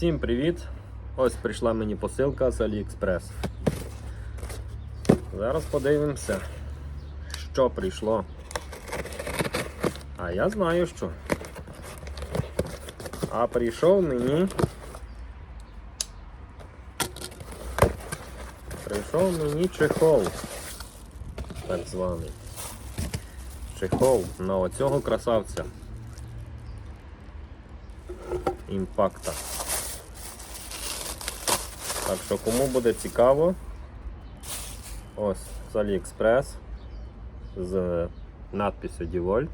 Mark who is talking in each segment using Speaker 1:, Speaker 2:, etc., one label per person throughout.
Speaker 1: Всім привіт! Ось прийшла мені посилка з AliExpress. Зараз подивимося, що прийшло. А я знаю що. А прийшов мені. Прийшов мені чехол. Так званий. Чехол на оцього красавця. Імпакта. Так що кому буде цікаво, ось з AliExpress з надписю DeWalt.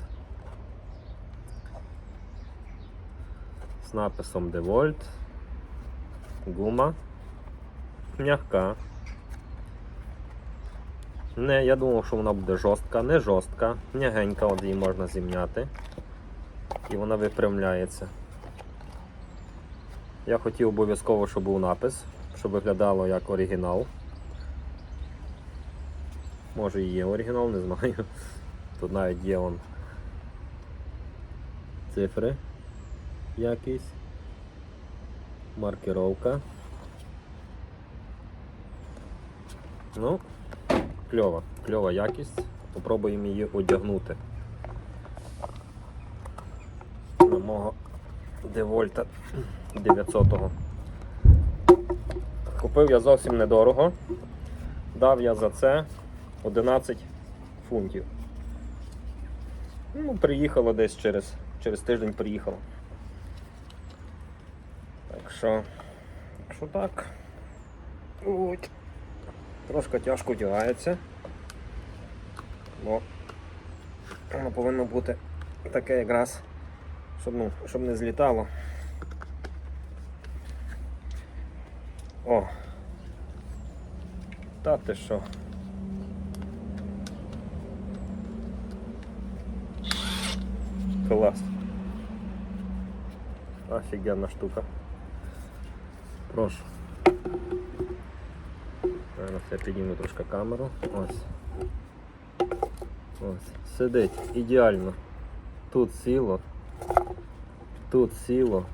Speaker 1: З написом DeWalt. Гума. М'яка. Не, я думав, що вона буде жорстка, не жорстка, м'ягенька, от її можна зімняти. І вона випрямляється. Я хотів обов'язково, щоб був напис, щоб виглядало як оригінал. Може і є оригінал, не знаю. Тут навіть є он цифри якісь, маркировка. Ну, кльова, кльова якість. Попробуємо її одягнути. На мого девольта 900-го. Купив я зовсім недорого. Дав я за це 11 фунтів. Ну, приїхало десь через, через тиждень приїхало. Так що, так що так. Ой. Трошки тяжко одягається. Бо воно повинно бути таке якраз, щоб, ну, щоб не злітало. О! Та ти що? Клас. Офігенна штука. Прошу. Зараз я підніму трошки камеру. Ось. Ось. Сидить ідеально. Тут сіло. Тут сіло.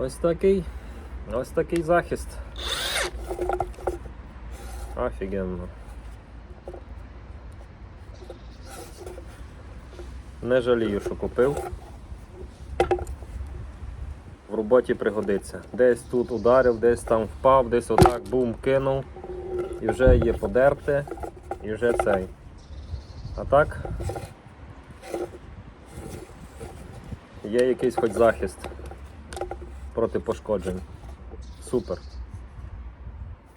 Speaker 1: Ось такий. Ось такий захист. Офігенно. Не жалію, що купив. В роботі пригодиться. Десь тут ударив, десь там впав, десь отак бум кинув. І вже є подерте, і вже цей. А так є якийсь хоч захист проти пошкоджень. Супер.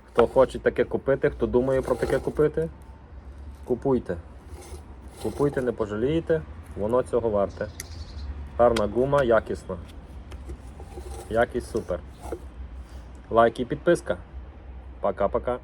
Speaker 1: Хто хоче таке купити, хто думає про таке купити, купуйте. Купуйте, не пожалієте, воно цього варте. Гарна гума, якісна. Якість супер. Лайк і підписка. Пока-пока.